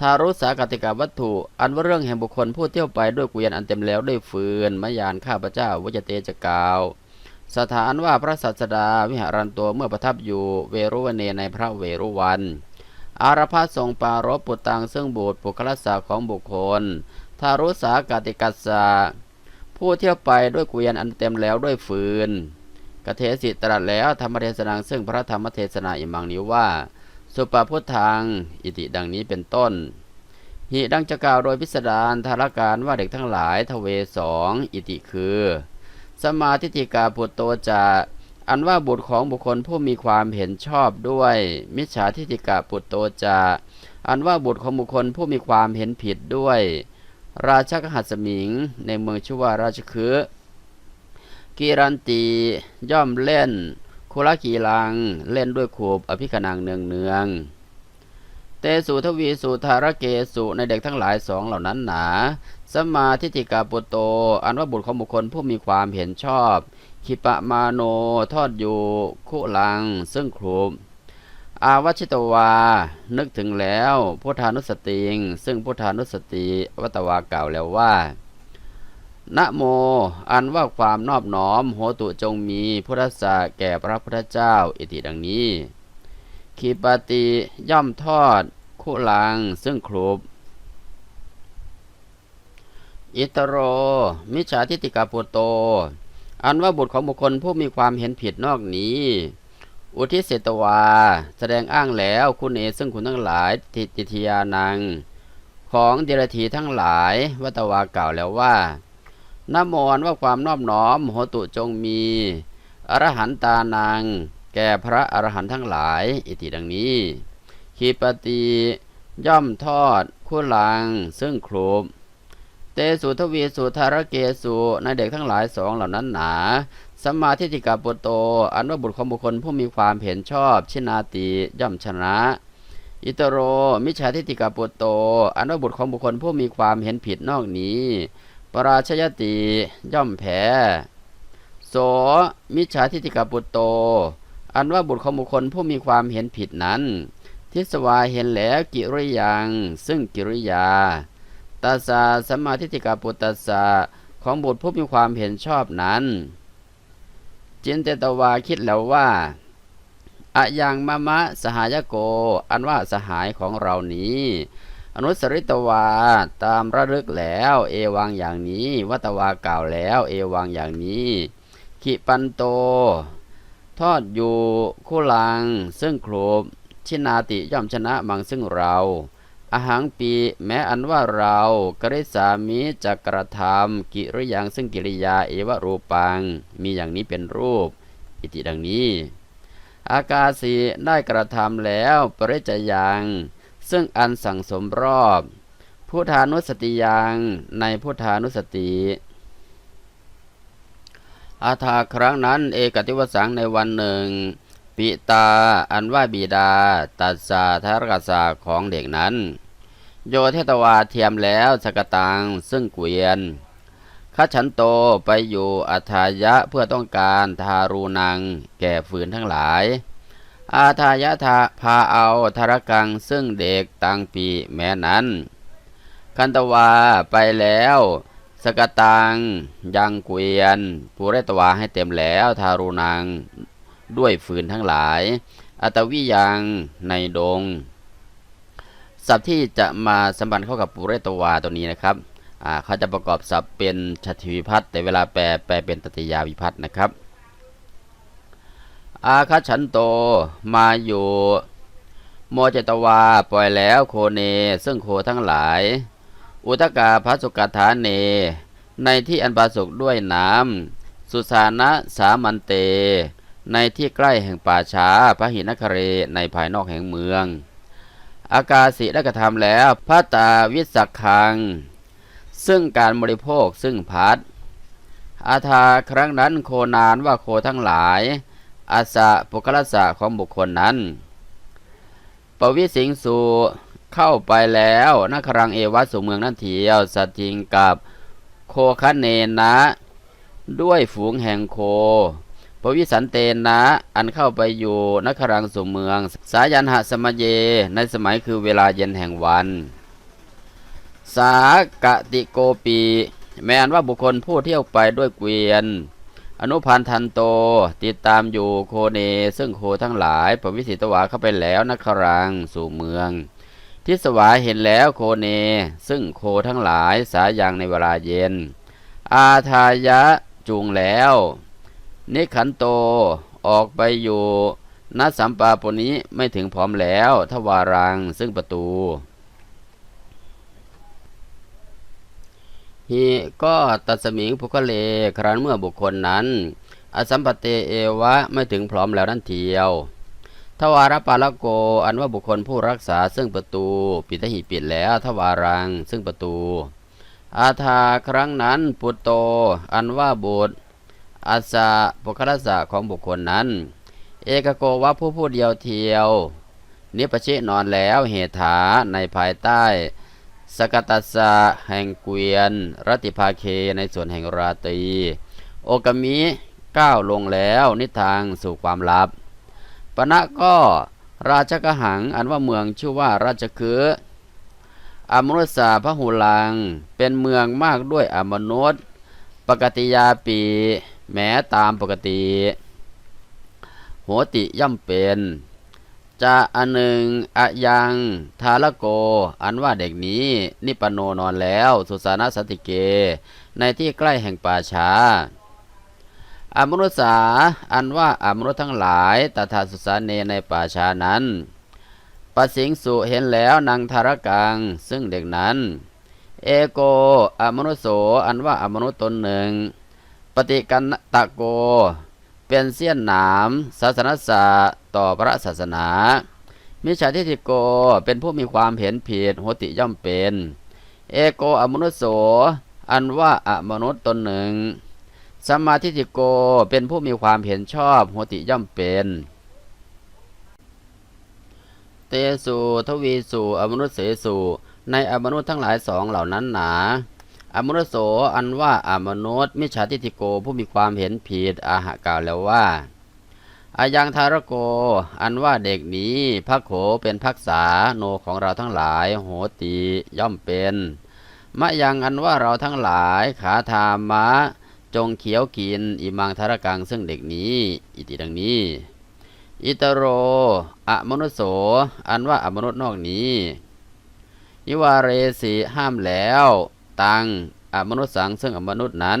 ทารุสากติกาวัตถุ อันว่าเรื่องแห่งบุคคลผู้เที่ยวไปด้วยกวียนอันเต็มแล้วด้วยฟืนมยานข้าพเจ้าวจเตจะกล่าว สถานว่าพระสัสดาวิหารันตัวเมื่อประทับอยู่เวรุวเนในพระเวรุวัน อารพาทรงปารบปุตตังซึ่งบุตรปุคลสาของบุคคล ทารุสากติกัสสาผู้เที่ยวไปด้วยกวียนอันเต็มแล้วด้วยฟืนกเทสิตรัสแล้วธรรมเทศนาซึ่งพระธรรมเทศนาอิมังนี้ว่า สุปาพุทธัง อิติดังนี้เป็นต้น หิดังจะกล่าวโดยพิสดารธารการว่าเด็กทั้งหลายทเวสองอิติคือ สมาธิติกาปุตโตจะอันว่าบุตรของบุคคลผู้มีความเห็นชอบด้วย มิจฉาทิฏฐิกาปุตโตจะอันว่าบุตรของบุคคลผู้มีความเห็นผิดด้วย ราชกหัสมิง ในเมืองชื่อว่าราชคือกีรันตีย่อมเล่น คุลกีลังเล่นด้วยขูบอภิคณังเนืองเนืองเตสุทวีสุธารเกสุในเด็กทั้งหลายสองเหล่านั้นหนาสมมาทิฏฐิกาปุตโต อันว่าบุตรของบุคคลผู้มีความเห็นชอบขิปะมาโนทอดอยู่คุลัง ซึ่งครูอาวัชิตวา นึกถึงแล้วพุทธานุสติง ซึ่งพุทธานุสติวัตวากล่าวแล้วว่า นะโม อันว่าความนอบน้อมโหตุจงมีพุทธะแก่พระพุทธเจ้าอิติดังนี้ ขีปติย่อมทอดคุลังซึ่งครูบอิตโร มิจฉาทิฏฐิกาปุโต อันว่าบุตรของบุคคลผู้มีความเห็นผิดนอกนี้ อุทิศเสตวา แสดงอ้างแล้วคุณเอซึ่งคุณทั้งหลายทิติทยานัง ของเดรธีทั้งหลายวัตวากล่าวแล้วว่า นโมอนว่าความนอบน้อมโหตุจงมี อรหันตานังแก่พระอรหันต์ทั้งหลาย อิติดังนี้ ขีปติย่อมทอดคู่หลัง ซึ่งครูบเตสุทวีสุธารเกสุในเด็กทั้งหลายสองเหล่านั้นหนาสมมาทิฏฐิกาปุโต อันว่าบุตรของบุคคลผู้มีความเห็นชอบ ชินาติย่อมชนะ อิตโร มิจฉาทิฏฐิกาปุโต อันว่าบุตรของบุคคลผู้มีความเห็นผิดนอกนี้ ปราชยติย่อมแพ้โสมิจฉาทิฏฐิกปุตโต อันว่าบุตรของบุคคลผู้มีความเห็นผิดนั้น ทิสวาเห็นแล้วกิริยังซึ่งกิริยาตาสาสมาทิฏฐิกปุตตสาของบุตรผู้มีความเห็นชอบนั้นจินเตตวาคิดแล้วว่าอะยังมะมะสหายโก อันว่าสหายของเรานี้ อนุสริตวาตามระลึกแล้ว เอวังอย่างนี้วัตวากล่าวแล้ว เอวังอย่างนี้ขิปันโต ทอดอยู่คู่ลัง ซึ่งครูชินาติย่อมชนะมังซึ่งเราอาหังปีแม้อันว่าเรากริสามิจะกระทำกิริยังซึ่งกิริยาเอวรูปัง มีอย่างนี้เป็นรูป อิติดังนี้ อากาสีได้กระทำแล้วปริจยัง ซึ่งอันสั่งสมรอบ พุทธานุสติยังในพุทธานุสติอาทาครั้งนั้นเอกติวสังในวันหนึ่ง ปิตาอันว่าบิดา ตัดสาธารกษาของเด็กนั้น โยเทตวาเทียมแล้วสกตังซึ่งเกวียนข้าฉันโตไปอยู่อัธายะเพื่อต้องการทารูนัง แก่ฝืนทั้งหลาย อาทายะทาพาเอาธารกังซึ่งเด็กตังปีแม้นั้น คันตวาไปแล้ว สกตังยังเกวียนภูเรตวาให้เต็มแล้วทารูนังด้วยฝืนทั้งหลาย อัตวิยังในดง ศัพท์ที่จะมาสัมพันธ์เข้ากับปุเรตวาตัวนี้นะครับเขาจะประกอบศัพท์เป็นชติวิพัตน์แต่เวลาแปลแปลเป็นตติยาวิพัตน์นะครับ อาคาฉันโตมาอยู่โมเจตวาปล่อยแล้วโคเนซึ่งโคทั้งหลาย อุตกาพัสุกฐานเน ในที่อันปาสุกด้วยน้ำสุสานะสามันเต ในที่ใกล้แห่งป่าช้าพระหินคเรในภายนอกแห่งเมือง อากาศิได้กระทำแล้วพระตาวิสักคัง ซึ่งการบริโภคซึ่งพัด อาทาครั้งนั้นโคนานว่าโคทั้งหลาย อาสะปุคลสะของบุคคลนั้น ปวิสิงสูเข้าไปแล้วนักรังเอวัสสู่เมืองนั่นเถียวสัตทิงกับโคคะเนนะ ด้วยฝูงแห่งโคปวิสันเตนะ อันเข้าไปอยู่นครังสู่เมือง สายันหะสมเย ในสมัยคือเวลาเย็นแห่งวัน สากติโกปี แม้นว่าบุคคลผู้เที่ยวไปด้วยเกวียน อนุพันธันโต ติดตามอยู่โคเน ซึ่งโคทั้งหลายปวิสิตวาเข้าไปแล้วนครังสู่เมือง ทิสวาเห็นแล้วโคเน ซึ่งโคทั้งหลายสายังในเวลาเย็น อาทายะจูงแล้ว นิขันโตออกไปอยู่ณสัมปาปนี้ไม่ถึงพร้อมแล้วทวารังซึ่งประตู ฮีก็ตัดสมิงภูคเลครั้นเมื่อบุคคลนั้น อสัมปเตเอวะไม่ถึงพร้อมแล้วนั่นเทียวทวารปาลโก อันว่าบุคคลผู้รักษาซึ่งประตู ปิดหิปิดแล้วทวารังซึ่งประตู อาทาครั้งนั้นปุตโต อันว่าบุตรอาสาปุคลสะของบุคคลนั้น เอกโกวะผู้ผู้เดียวเทียว นิปชินอนแล้วเหถาในภายใต้ สกตัสสะแห่งเกวียน รติภาเคในส่วนแห่งราตรี โอกมิก้าวลงแล้วนิทางสู่ความลับ ปณะก็ราชกหังอันว่าเมืองชื่อว่าราชคืออมนุษสาพระหุลัง เป็นเมืองมากด้วยอมนุษย์ ปกติยาปีแม้ตามปกติ โหติย่อมเป็น จะอันหนึ่งอะยังทาละโก อันว่าเด็กนี้ นิปโนนอนแล้ว สุสานสติเก ในที่ใกล้แห่งป่าช้าอมนุษสาอันว่าอมนุษทั้งหลายตถาสุสานเนในป่าช้านั้นปสิงสุเห็นแล้วนางธารกัง ซึ่งเด็กนั้น เอโกอมนุษโสอันว่าอมนุษตนหนึ่ง ปฏิกันตะโก เป็นเสี้ยนหนามศาสนศาสตร์ ต่อพระศาสนามิจฉาทิฏฐิโกเป็นผู้มีความเห็นผิดโหติย่อมเป็น เอโกอมนุษโส อันว่าอมนุษย์ตนหนึ่งสัมมาทิฏฐิโกเป็นผู้มีความเห็นชอบโหติย่อมเป็น เตสุทวีสุอมนุษย์เสสุในอมนุษย์ทั้งหลายสองเหล่านั้นหนา อมนุษย์โสอันว่าอมนุษย์มิจฉาทิฏฐิโกผู้มีความเห็นผิดอาหะกล่าวแล้วว่า อายังทารโก อันว่าเด็กนี้พระโขเป็นพักษาโนของเราทั้งหลาย โหติย่อมเป็นมะยังอันว่าเราทั้งหลายขาธามะ จงเขียวกิน อิมังธารกังซึ่งเด็กนี้ อิติดังนี้ อิตโรอะมนุษโส อันว่าอมนุษย์นอกนี้ยิวาเรสีห้ามแล้ว ตังอมนุษย์สังซึ่งอมนุษย์นั้น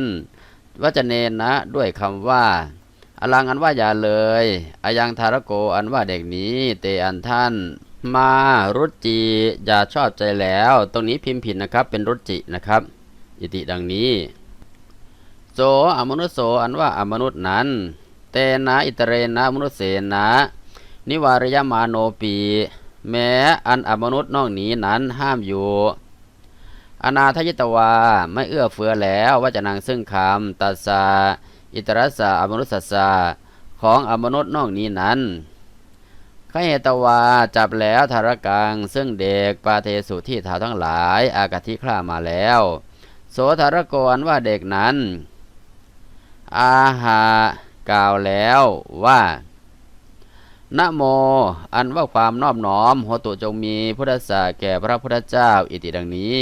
วัจเนนะด้วยคำว่า อลังอันว่าอย่าเลยอายังทารโกอันว่าเด็กนี้ เตอันท่าน มารุจิอย่าชอบใจแล้ว ตรงนี้พิมพ์ผิดนะครับเป็นรุจินะครับอิติดังนี้โสอมนุษโสอันว่าอมนุษย์นั้น เตนะอิตเรนะมนุษเสนะนิวารยมาโนปีแม้อันอมนุษย์นอกนี้นั้นห้ามอยู่ อนาทยิตวาไม่เอื้อเฟื้อแล้วว่าจะนางซึ่งคำตัสสา อิตรัสสะอมนุษสสะของอมนุษย์นอกนี้นั้นขเหตวาจับแล้วธารกัง ซึ่งเด็กปาเทสุที่เท้าทั้งหลาย อากาธิคล้ามาแล้ว โสธารกนว่าเด็กนั้น อาหากล่าวแล้วว่านะโม อันว่าความนอบน้อมโหตุจงมีพุทธศาแก่พระพุทธเจ้า อิติดังนี้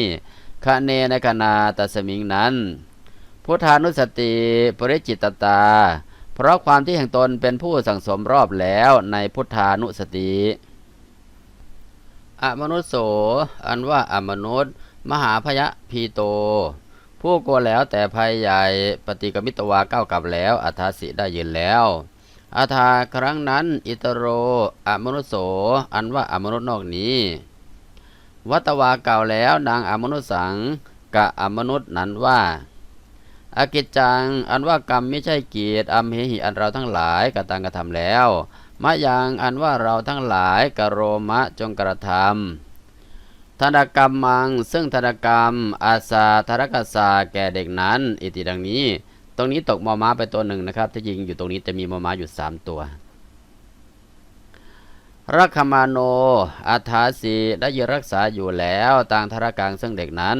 คะเนในคณาตัสมิงนั้น พุทธานุสติปริจิตตา เพราะความที่แห่งตนเป็นผู้สั่งสมรอบแล้วในพุทธานุสติอมนุษโส อันว่าอมนุษย์ มหาพยะพีโต ผู้กลัวแล้วแต่ภัยใหญ่ปฏิกมิตวาก้าวกลับแล้วอัฏฐาสิได้ยืนแล้วอาทาครั้งนั้น อิตโรอมนุษโส อันว่าอมนุษย์นอกนี้ วัตวาเก่าแล้วนางอมนุษสังกะอมนุษย์นั้นว่า อากิจจัง อันว่ากรรมไม่ใช่กีดอัมเหหิอันเราทั้งหลายกระตังกระทำแล้ว มะยังอันว่าเราทั้งหลายกโรมะจงกระทำธนกรรมมัง ซึ่งธนกรรม อาสาธรกษาแก่เด็กนั้น อิติดังนี้ ตรงนี้ตกมอม้าไปตัวหนึ่งนะครับที่จริงอยู่ตรงนี้จะมีมอม้าอยู่สามตัวรักขมาโนอัฏฐาสีได้ยืนรักษาอยู่แล้วต่างธรกังซึ่งเด็กนั้น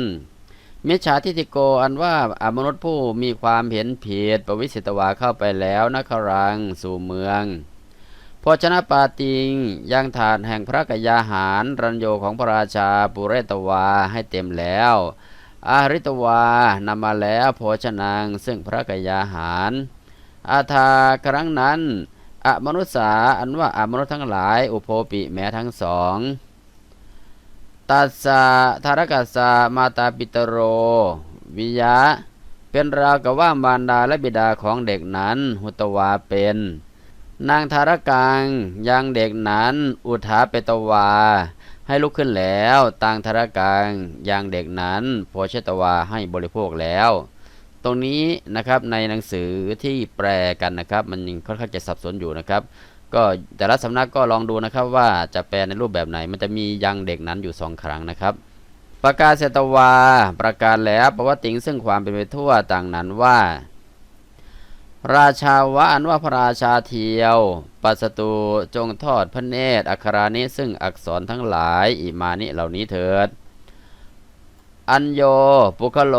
มิจฉาทิฏฐิโกอันว่าอมนุษย์ผู้มีความเห็นผิดประวิสิตวาเข้าไปแล้วนครังสู่เมืองโภชนะปาติงยังถาดแห่งพระกยาหารรัญโยของพระราชาปุเรตวาให้เต็มแล้ว อาริตวานำมาแล้วโภชนังซึ่งพระกยาหาร อาทาครั้งนั้นอมนุษสาอันว่าอมนุษย์ทั้งหลาย อุโภปิแม้ทั้งสอง ตัสสะธารกัสสะมาตาปิตโร วิยะ เป็นราวกับว่ามารดาและบิดาของเด็กนั้น หุตวาเป็น นางธารกังยังเด็กนั้น อุทาเปตวา ให้ลุกขึ้นแล้วต่างธารกังยังเด็กนั้นโภชตวาให้บริโภคแล้ว ตรงนี้นะครับในหนังสือที่แปลกันนะครับ มันยังค่อนข้างจะสับสนอยู่นะครับ ก็แต่ละสำนักก็ลองดูนะครับว่าจะแปลในรูปแบบไหน มันจะมียังเด็กนั้นอยู่สองครั้งนะครับประกาศเสตวา ประกาศแล้วประวัติงซึ่งความเป็นไปทั่วต่างนั้นว่า ราชาวะอันว่าพระราชาเทียว ปัสตูจงทอดพระเนตรอัครานิซึ่งอักษรทั้งหลายอิมานิเหล่านี้เถิด อัญโยปุคโล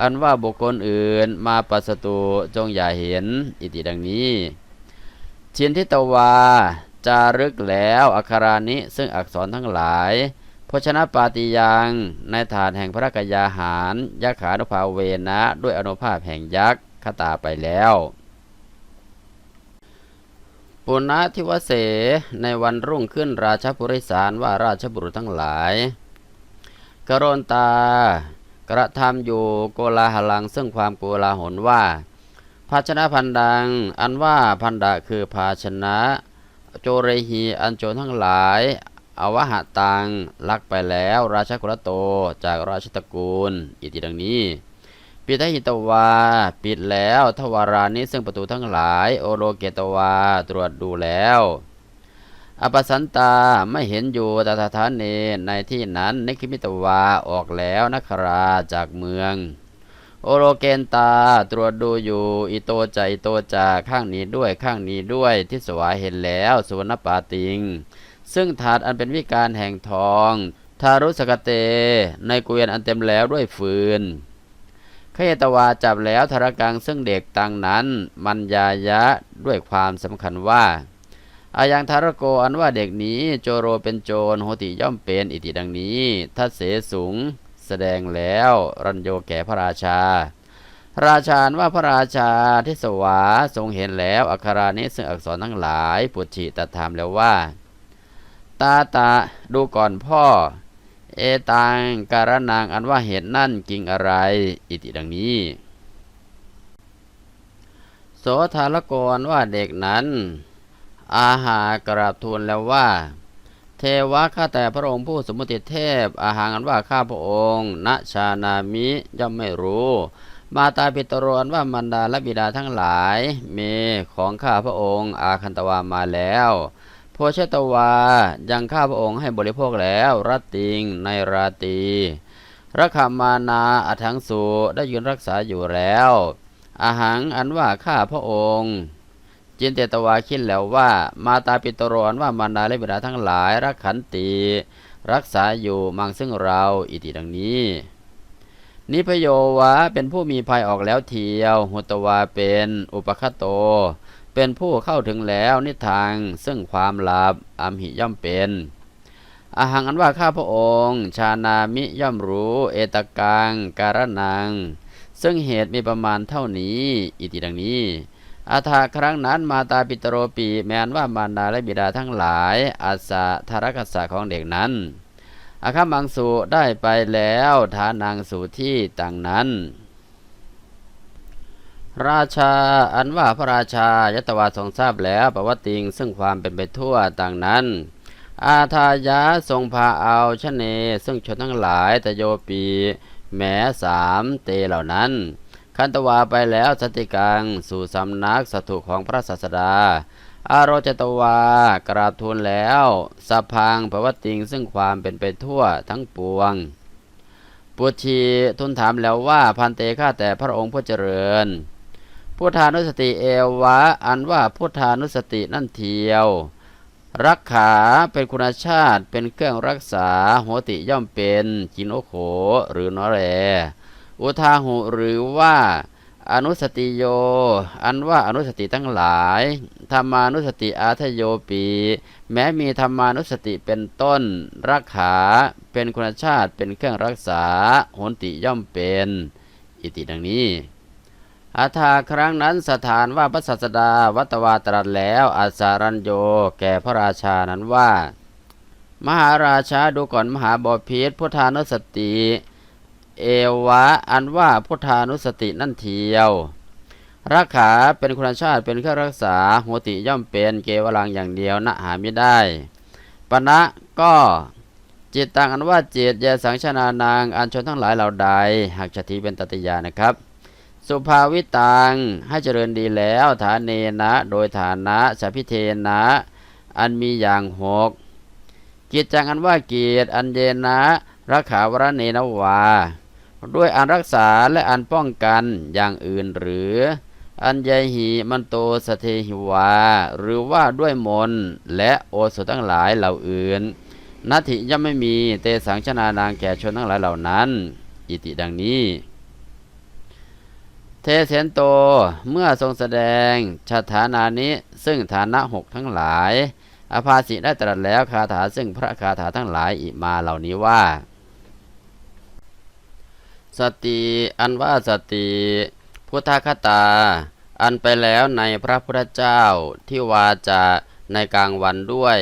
อันว่าบุคคลอื่นมาปัสตูจงอย่าเห็น อิติดังนี้ ชินทิตวา จารึกแล้วอัครานิซึ่งอักษรทั้งหลายโภชนะปาติยังในฐานแห่งพระกยาหารยักขานุภาเวนะ ด้วยอนุภาพแห่งยักษ์คตาไปแล้วปุณณทิวเส ในวันรุ่งขึ้นราชบุริสารว่าราชบุรุษทั้งหลาย กรณตากระทำอยู่โกลาหลังซึ่งความโกลาหลว่า ภาชนะพันดัง อันว่าพันดะคือภาชนะ โจเรหีอันโจรทั้งหลาย อวหะตัง ลักไปแล้ว ราชกุลโตจากราชตระกูล อิติดังนี้ ปิทหิตวา ปิดแล้วทวารานิซึ่งประตูทั้งหลาย โอโลเกตวา ตรวจดูแล้วอปสันตาไม่เห็นอยู่ตถาธานเนในที่นั้นนิคิมิตวาออกแล้วนคราจากเมือง โอโลเกนตาตรวจดูอยู่อิโตจาอิโตจาข้างนี้ด้วยข้างนี้ด้วยทิสวาเห็นแล้วสุวรรณปาติง ซึ่งถาดอันเป็นวิการแห่งทอง ทารุสกเต ในเกวียนอันเต็มแล้วด้วยฟืนขยตวาจับแล้วธารกังซึ่งเด็กตังนั้น มันยายะด้วยความสำคัญว่าอายังทารโกอันว่าเด็กนี้โจโรเป็นโจรโหติย่อมเป็นอิติดังนี้ทัศเสสูง แสดงแล้วรัญโยแก่พระราชา ราชาว่าพระราชาทิสวาทรงเห็นแล้วอัครานี้ซึ่งอักษรทั้งหลายปุจิตถามแล้วว่า ตาตาดูก่อนพ่อ เอตังการนางอันว่าเหตุนั่นกิ่งอะไร อิติดังนี้ โสธารกรว่าเด็กนั้น อาหากราบทูลแล้วว่า เทวะข้าแต่พระองค์ผู้สมมติเทพ อาหารอันว่าข้าพระองค์ณชานามิย่อมไม่รู้ มาตาปิตรอนว่ามันดาและบิดาทั้งหลายเมของข้าพระองค์ อาคันตวามาแล้วโพชตวายังข้าพระองค์ให้บริโภคแล้วรัติงในราตีรักขามานาอัถังสูได้ยืนรักษาอยู่แล้ว อาหารอันว่าข้าพระองค์ จินเตตวาคิดแล้วว่า มาตาปิตรอนว่ามันดาและบิดาทั้งหลายรักขันติ รักษาอยู่มังซึ่งเราอิติดังนี้ นิพโยวะเป็นผู้มีภัยออกแล้วเทียวหุตวาเป็นอุปคโต เป็นผู้เข้าถึงแล้วนิทางซึ่งความหลับอัมหิย่อมเป็นอาหังอันว่าข้าพระองค์ ชานามิย่อมรู้ เอตกังการนัง ซึ่งเหตุมีประมาณเท่านี้ อิติดังนี้ อาถาครั้งนั้นมาตาปิตโรปีแมนว่ามารดาและบิดาทั้งหลายอาสาธารกษาของเด็กนั้นอาคามังสุได้ไปแล้วฐานางสู่ที่ต่างนั้น ราชาอันว่าพระราชายตวาทรงทราบแล้วประวัติงซึ่งความเป็นไปทั่วต่างนั้น อาทายะทรงพาเอาชเน ซึ่งชนทั้งหลายตโยปีแหมสามเตเหล่านั้น คันตวาไปแล้วสติกัง สู่สำนักสถุของพระศาสดา อารจตวากราบทูลแล้วสัพพังภวติงซึ่งความเป็นไปทั่วทั้งปวง ปุชีทูลถามแล้วว่าพันเตข้าแต่พระองค์ผู้เจริญ พุทธานุสติเอวะ อันว่าพุทธานุสตินั่นเทียว รักขาเป็นคุณชาติเป็นเครื่องรักษาโหติย่อมเป็นจินโอโขหรือนอแร อุทาหุหรือว่าอนุสติโย อันว่าอนุสติทั้งหลายธรรมานุสติอาทโยปี แม้มีธรรมานุสติเป็นต้น รักขาเป็นคุณชาติเป็นเครื่องรักษาโหนติย่อมเป็น อิติดังนี้อาทาครั้งนั้นสถานว่าพระศาสดาวัตวาตรัสแล้วอาสารัญโยแก่พระราชานั้นว่า มหาราชาดูก่อนมหาบอพิษพุทธานุสติ เอวะ อันว่าพุทธานุสตินั่นเทียวรักขาเป็นคุณชาติเป็นเครื่องรักษาโหติย่อมเป็นเกวลังอย่างเดียวนะหาไม่ได้ปณะก็จิตตังอันว่าจิตยาสังชนานางอันชนทั้งหลายเหล่าใดหากชติเป็นตติยานะครับ สุภาวิตังให้เจริญดีแล้วฐานเนนะ โดยฐานะสัพพิเทนะ อันมีอย่างหกกิจจังอันว่ากีจอันเยนะรักขาวรเนนวา ด้วยอันรักษาและอันป้องกันอย่างอื่นหรือ อันยหิมันโตสเทหิวา หรือว่าด้วยมนและโอสถทั้งหลายเหล่าอื่นนัตถิย่อมไม่มีเตสังชนานางแก่ชนทั้งหลายเหล่านั้น อิติดังนี้ เทเสนโตเมื่อทรงแสดงชาฐานานิซึ่งฐานะหกทั้งหลาย อภาสิได้ตรัสแล้วคาถาซึ่งพระคาถาทั้งหลายอิมาเหล่านี้ว่า สติอันว่าสติ พุทธคตา อันไปแล้วในพระพุทธเจ้าที่วาจะในกลางวันด้วย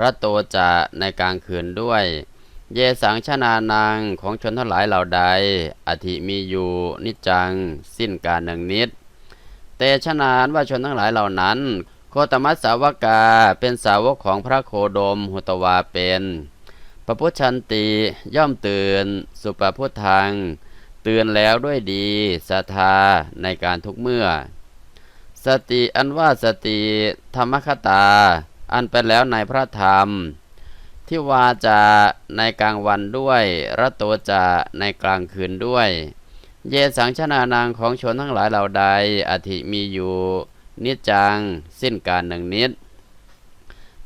ระโตจะในกลางคืนด้วย เยสังชนานังของชนทั้งหลายเหล่าใด อธิมีอยู่นิจัง สิ้นการหนึ่งนิด เตชนานว่าชนทั้งหลายเหล่านั้น โคตมัสสาวกาเป็นสาวกของพระโคดมหุตวาเป็นพระพุชันติย่อมตื่น สุปพุทธัง เตือนแล้วด้วยดีศรัทธาในการทุกเมื่อ สติอันว่าสติธรรมคตา อันเป็นแล้วในพระธรรม ที่วาจาในกลางวันด้วยรัตโตจาในกลางคืนด้วย เยสังชนานางของชนทั้งหลายเหล่าใดอธิมีอยู่ นิจจัง สิ้นการหนึ่งนิด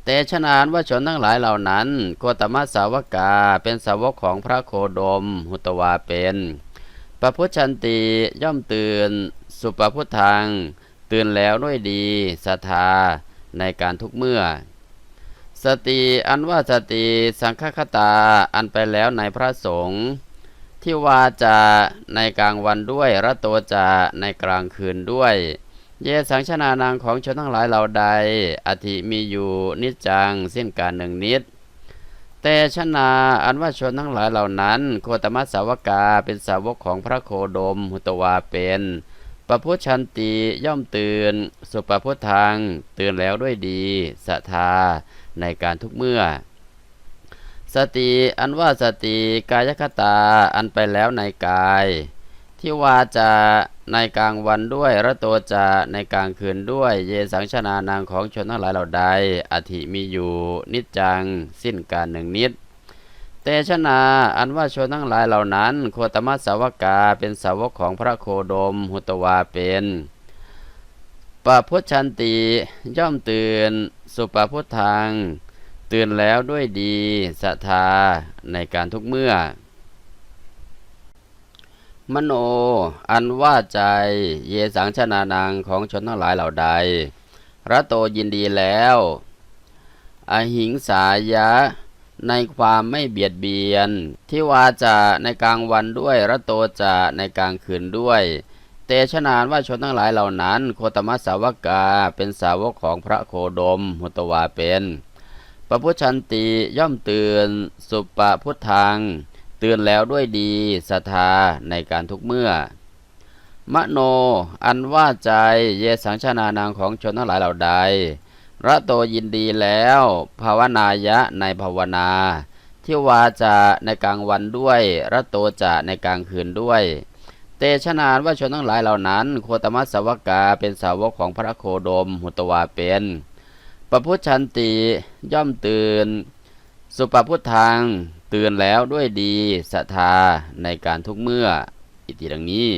เตชนานว่าชนทั้งหลายเหล่านั้น โคตมสาวกาเป็นสาวกของพระโคดม หุตวาเป็น ปพุชันติย่อมตื่น สุปพุทธัง ตื่นแล้วด้วยดีศรัทธาในการทุกเมื่อ สติอันว่าสติสังฆคตาอันไปแล้วในพระสงฆ์ที่วาจาในกลางวันด้วยระโตจาในกลางคืนด้วย เยสังชนานางของชนทั้งหลายเหล่าใดอธิมีอยู่นิจจังสิ้นการหนึ่งนิด แต่ชนาอันว่าชนทั้งหลายเหล่านั้น โคตมัสสาวกาเป็นสาวกของพระโคดม หุตวาเป็นปพุชันติย่อมตื่น สุปพุทธังตื่นแล้วด้วยดีศรัทธาในการทุกเมื่อ สติอันว่าสติกายคตาอันไปแล้วในกาย ที่วาจา ในกลางวันด้วยระโตจาในกลางคืนด้วย เยสังชนานางของชนทั้งหลายเหล่าใดอธิมีอยู่นิจจัง สิ้นการหนึ่งนิด เตชนาอันว่าชนทั้งหลายเหล่านั้น โคตมัสสาวกาเป็นสาวกของพระโคดม หุตวาเป็นปะพุทชันติย่อมตื่น สุปพุทธังตื่นแล้วด้วยดีศรัทธาในการทุกเมื่อ มโน อันว่าใจ เยสังชนานางของชนทั้งหลายเหล่าใดระโตยินดีแล้ว อหิงสายะ ในความไม่เบียดเบียน ที่วาจาในกลางวันด้วยระโตจาในกลางคืนด้วย เตชนานว่าชนทั้งหลายเหล่านั้น โคตมัสสาวกาเป็นสาวกของพระโคดมหุตวาเป็นประพุชันติย่อมเตื่นสุปพุทธัง เตื่นแล้วด้วยดีศรัทธาในการทุกเมื่อ มโน อันว่าใจเยสังชนานางของชนทั้งหลายเหล่าใดระโตยินดีแล้ว ภาวนายะในภาวนา ที่วาจาในกลางวันด้วยระโตจะในกลางคืนด้วย เตชนานว่าชนทั้งหลายเหล่านั้น โคตมัสสาวกาเป็นสาวกของพระโคดมหุตวาเป็นปพุชันติย่อมตื่น สุปพุทธัง เตือนแล้วด้วยดีศรัทธาในการทุกเมื่อ อิติดังนี้